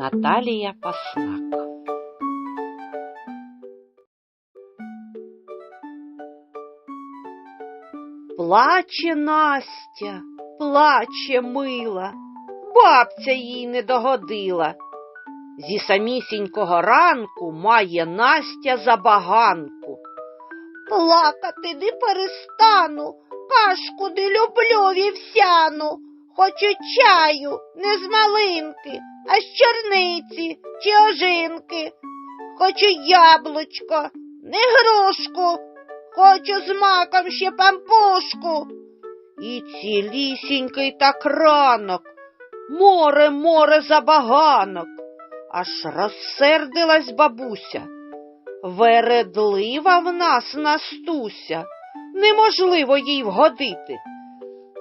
Наталія Паснак. Плаче Настя, плаче мила, бабця їй не догодила. Зі самісінького ранку має Настя забаганку. Плакати не перестану, кашку не люблю вівсяну. Хочу чаю не з малинки, а з чорниці чи ожинки. Хочу яблучко, не грушку, хочу з маком ще пампушку. І цілісінький так ранок, море, море забаганок. Аж розсердилась бабуся. Вередлива в нас Настуся, неможливо їй вгодити.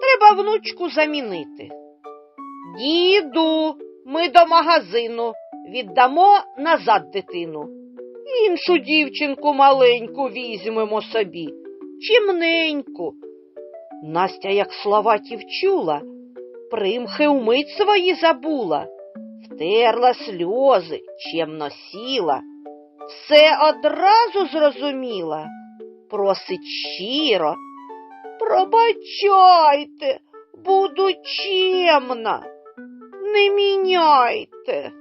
Треба внучку замінити. Діду, ми до магазину віддамо назад дитину. Іншу дівчинку маленьку візьмемо собі, чимненьку. Настя, як слова ті вчула, примхи умить свої забула, втерла сльози, чемно сіла, все одразу зрозуміла, просить щиро, пробачайте, буду чемна, не міняйте.